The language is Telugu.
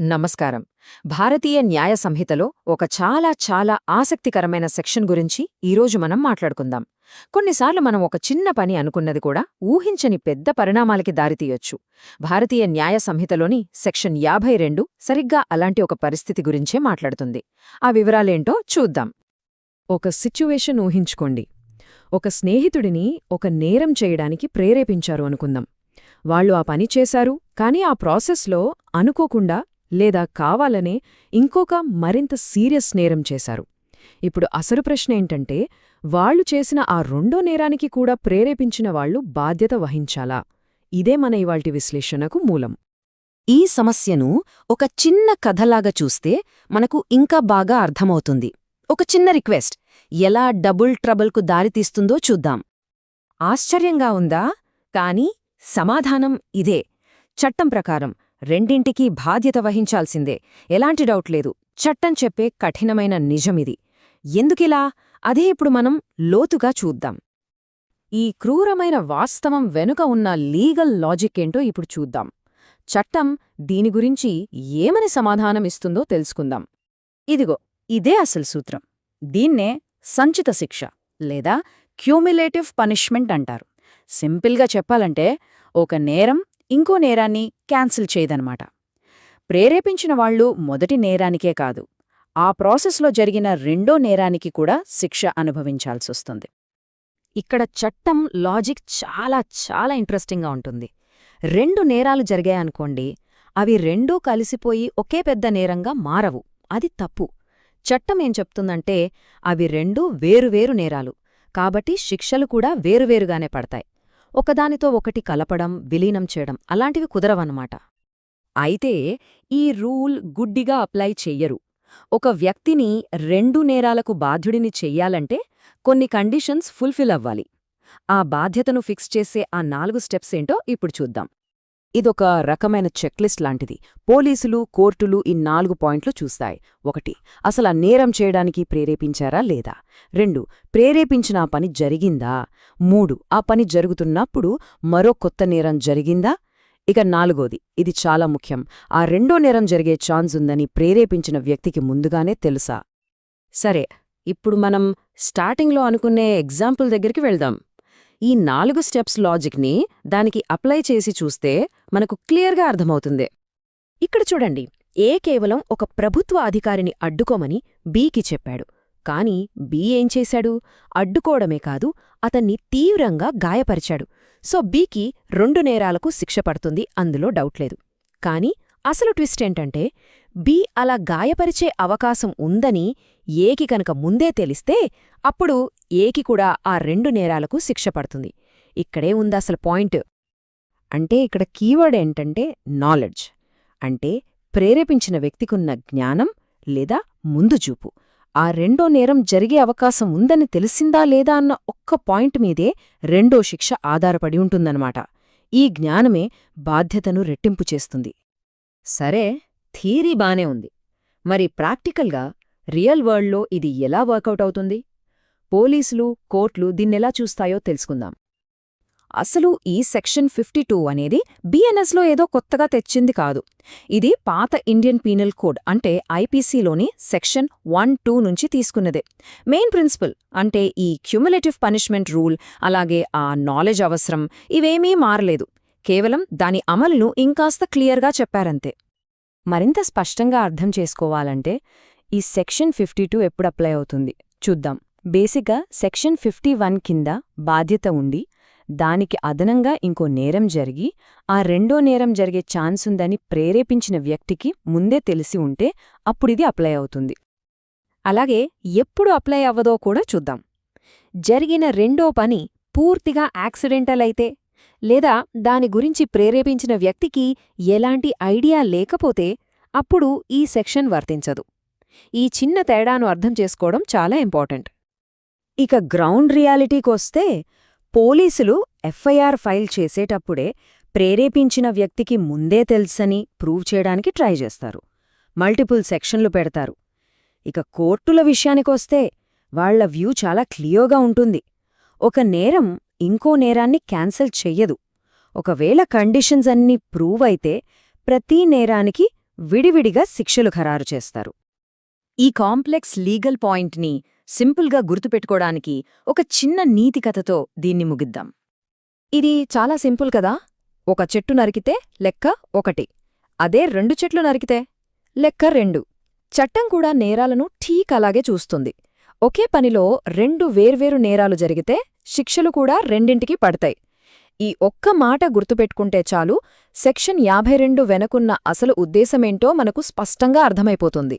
నమస్కారం. భారతీయ న్యాయ సంహితలో ఒక చాలా చాలా ఆసక్తికరమైన సెక్షన్ గురించి ఈరోజు మనం మాట్లాడుకుందాం. కొన్నిసార్లు మనం ఒక చిన్న పని అనుకున్నది కూడా ఊహించని పెద్ద పరిణామాలకి దారితీయొచ్చు భారతీయ న్యాయ సంహితలోని సెక్షన్ యాభై రెండు సరిగ్గా అలాంటి ఒక పరిస్థితి గురించే మాట్లాడుతుంది. ఆ వివరాలేంటో చూద్దాం. ఒక సిచ్యువేషన్ ఊహించుకోండి. ఒక స్నేహితుడిని ఒక నేరం చేయడానికి ప్రేరేపించారు అనుకుందాం. వాళ్ళు ఆ పని చేశారు కానీ ఆ ప్రాసెస్లో అనుకోకుండా లేదా కావాలనే ఇంకొక మరింత సీరియస్ నేరం చేశారు. ఇప్పుడు అసలు ప్రశ్న ఏంటంటే వాళ్ళు చేసిన ఆ రెండో నేరానికి కూడా ప్రేరేపించిన వాళ్ళు బాధ్యత వహించాలా? ఇదే మన ఇవాల్టి విశ్లేషణకు మూలం. ఈ సమస్యను ఒక చిన్న కథలాగా చూస్తే మనకు ఇంకా బాగా అర్థమవుతుంది. ఒక చిన్న రిక్వెస్ట్. ఎలా డబుల్ ట్రబుల్కు దారితీస్తుందో చూద్దాం. ఆశ్చర్యంగా ఉందా? కాని సమాధానం ఇదే. చట్టం ప్రకారం రెండింటికీ బాధ్యత వహించాల్సిందే. ఎలాంటి డౌట్ లేదు. చట్టం చెప్పే కఠినమైన నిజమిది. ఎందుకిలా? అదే ఇప్పుడు మనం లోతుగా చూద్దాం. ఈ క్రూరమైన వాస్తవం వెనుక ఉన్న లీగల్ లాజిక్ ఏంటో ఇప్పుడు చూద్దాం. చట్టం దీని గురించి ఏమని సమాధానమిస్తుందో తెలుసుకుందాం. ఇదిగో ఇదే అసలు సూత్రం. దీన్నే సంచిత శిక్ష లేదా క్యూమిలేటివ్ పనిష్మెంట్ అంటారు. సింపుల్గా చెప్పాలంటే ఒక నేరం ఇంకో నేరాన్ని క్యాన్సిల్ చేయదనమాట ప్రేరేపించిన వాళ్ళు మొదటి నేరానికే కాదు ఆ ప్రాసెస్లో జరిగిన రెండో నేరానికి కూడా శిక్ష అనుభవించాల్సొస్తుంది. ఇక్కడ చట్టం లాజిక్ చాలా చాలా ఇంట్రెస్టింగ్గా ఉంటుంది. రెండు నేరాలు జరిగాయనుకోండి అవి రెండూ కలిసిపోయి ఒకే పెద్ద నేరంగా మారవు. అది తప్పు. చట్టం ఏం చెప్తుందంటే అవి రెండూ వేరువేరు నేరాలు. కాబట్టి శిక్షలు కూడా వేరువేరుగానే పడతాయి. ఒకదానితో ఒకటి కలపడం విలీనం చేయడం అలాంటివి కుదరవన్నమాట. అయితే ఈ రూల్ గుడ్డిగా అప్లై చెయ్యరు. ఒక వ్యక్తిని రెండు నేరాలకు బాధ్యుడిని చెయ్యాలంటే కొన్ని కండిషన్స్ ఫుల్ఫిల్ అవ్వాలి. ఆ బాధ్యతను ఫిక్స్ చేసే ఆ నాలుగు స్టెప్స్ ఏంటో ఇప్పుడు చూద్దాం. ఇదొక రకమైన చెక్లిస్ట్ లాంటిది. పోలీసులు కోర్టులు ఈ నాలుగు పాయింట్లు చూస్తాయి. ఒకటి అసలు ఆ నేరం చేయడానికి ప్రేరేపించారా లేదా? రెండు ప్రేరేపించిన ఆ పని జరిగిందా? మూడు ఆ పని జరుగుతున్నప్పుడు మరో కొత్త నేరం జరిగిందా? ఇక నాలుగోది ఇది చాలా ముఖ్యం. ఆ రెండో నేరం జరిగే ఛాన్స్ ఉందని ప్రేరేపించిన వ్యక్తికి ముందుగానే తెలుసా? సరే ఇప్పుడు మనం స్టార్టింగ్లో అనుకునే ఎగ్జాంపుల్ దగ్గరికి వెళ్దాం. ఈ నాలుగు స్టెప్స్ లాజిక్ని దానికి అప్లై చేసి చూస్తే మనకు క్లియర్గా అర్థమవుతుంది. ఇక్కడ చూడండి ఏ కేవలం ఒక ప్రభుత్వ అధికారిని అడ్డుకోమని బీకి చెప్పాడు. కాని బీ ఏం చేశాడు? అడ్డుకోవడమే కాదు అతన్ని తీవ్రంగా గాయపరిచాడు. సో బీకి రెండు నేరాలకు శిక్ష పడుతుంది అందులో డౌట్ లేదు. కాని అసలు ట్విస్ట్ ఏంటంటే బి అలా గాయపరిచే అవకాశం ఉందని ఏకి కనుక ముందే తెలిస్తే అప్పుడు ఏకి కూడా ఆ రెండు నేరాలకు శిక్ష పడుతుంది. ఇక్కడే ఉందసలు పాయింట్. అంటే ఇక్కడ కీవర్డ్ ఏంటంటే నాలెడ్జ్ అంటే ప్రేరేపించిన వ్యక్తికున్న జ్ఞానం లేదా ముందుచూపు ఆ రెండో నేరం జరిగే అవకాశం ఉందని తెలిసిందా లేదా అన్న ఒక్క పాయింట్ మీదే రెండో శిక్ష ఆధారపడి ఉంటుందన్నమాట. ఈ జ్ఞానమే బాధ్యతను రెట్టింపు చేస్తుంది. సరే థీరీ బానే ఉంది. మరి ప్రాక్టికల్గా రియల్ వరల్డ్లో ఇది ఎలా వర్కౌట్ అవుతుంది? పోలీసులు కోర్టులు దీన్నెలా చూస్తాయో తెలుసుకుందాం. అసలు ఈ సెక్షన్ ఫిఫ్టీ టూ అనేది బిఎన్ఎస్లో ఏదో కొత్తగా తెచ్చింది కాదు. ఇది పాత ఇండియన్ పీనల్ కోడ్ అంటే ఐపీసీలోని సెక్షన్ వన్ టూ నుంచి తీసుకున్నదే. మెయిన్ ప్రిన్సిపల్ అంటే ఈ క్యుములేటివ్ పనిష్మెంట్ రూల్ అలాగే ఆ నాలెడ్జ్ అవసరం ఇవేమీ మారలేదు. కేవలం దాని అమలును ఇంకాస్త క్లియర్గా చెప్పారంతే. మరింత స్పష్టంగా అర్థం చేసుకోవాలంటే ఈ సెక్షన్ ఫిఫ్టీ టూ ఎప్పుడు అప్లై అవుతుంది? చూద్దాం. బేసిక్గా సెక్షన్ ఫిఫ్టీ వన్ కింద బాధ్యత ఉండి దానికి అదనంగా ఇంకో నేరం జరిగి ఆ రెండో నేరం జరిగే ఛాన్స్ ఉందని ప్రేరేపించిన వ్యక్తికి ముందే తెలిసి ఉంటే అప్పుడిది అప్లై అవుతుంది. అలాగే ఎప్పుడు అప్లై అవ్వదో కూడా చూద్దాం. జరిగిన రెండో పని పూర్తిగా యాక్సిడెంటల్ అయితే లేదా దాని గురించి ప్రేరేపించిన వ్యక్తికి ఎలాంటి ఐడియా లేకపోతే అప్పుడు ఈ సెక్షన్ వర్తించదు. ఈ చిన్న తేడాను అర్థం చేసుకోవడం చాలా ఇంపార్టెంట్. ఇక గ్రౌండ్ రియాలిటీకొస్తే పోలీసులు ఎఫ్ఐఆర్ ఫైల్ చేసేటప్పుడే ప్రేరేపించిన వ్యక్తికి ముందే తెలుసని ప్రూవ్ చేయడానికి ట్రై చేస్తారు. మల్టిపుల్ సెక్షన్లు పెడతారు. ఇక కోర్టుల విషయానికొస్తే వాళ్ళ వ్యూ చాలా క్లియోగా ఉంటుంది. ఒక నేరం ఇంకో నేరాన్ని క్యాన్సిల్ చెయ్యదు. ఒకవేళ కండిషన్స్ అన్నీ ప్రూవ్ అయితే ప్రతి నేరానికి విడివిడిగా శిక్షలు ఖరారు చేస్తారు. ఈ కాంప్లెక్స్ లీగల్ పాయింట్ని సింపుల్గా గుర్తుపెట్టుకోడానికి ఒక చిన్న నీతి కథతో దీన్ని ముగిద్దాం. ఇది చాలా సింపుల్ కదా? ఒక చెట్టు నరికితే లెక్క ఒకటి. అదే రెండు చెట్లు నరికితే లెక్క రెండు. చట్టం కూడా నేరాలను ఠీక్ అలాగే చూస్తుంది. ఒకే పనిలో రెండు వేర్వేరు నేరాలు జరిగితే శిక్షలు కూడా రెండింటికి పడతాయి. ఈ ఒక్క మాట గుర్తుపెట్టుకుంటే చాలు సెక్షన్ యాభై రెండు వెనకున్న అసలు ఉద్దేశమేంటో మనకు స్పష్టంగా అర్థమైపోతుంది.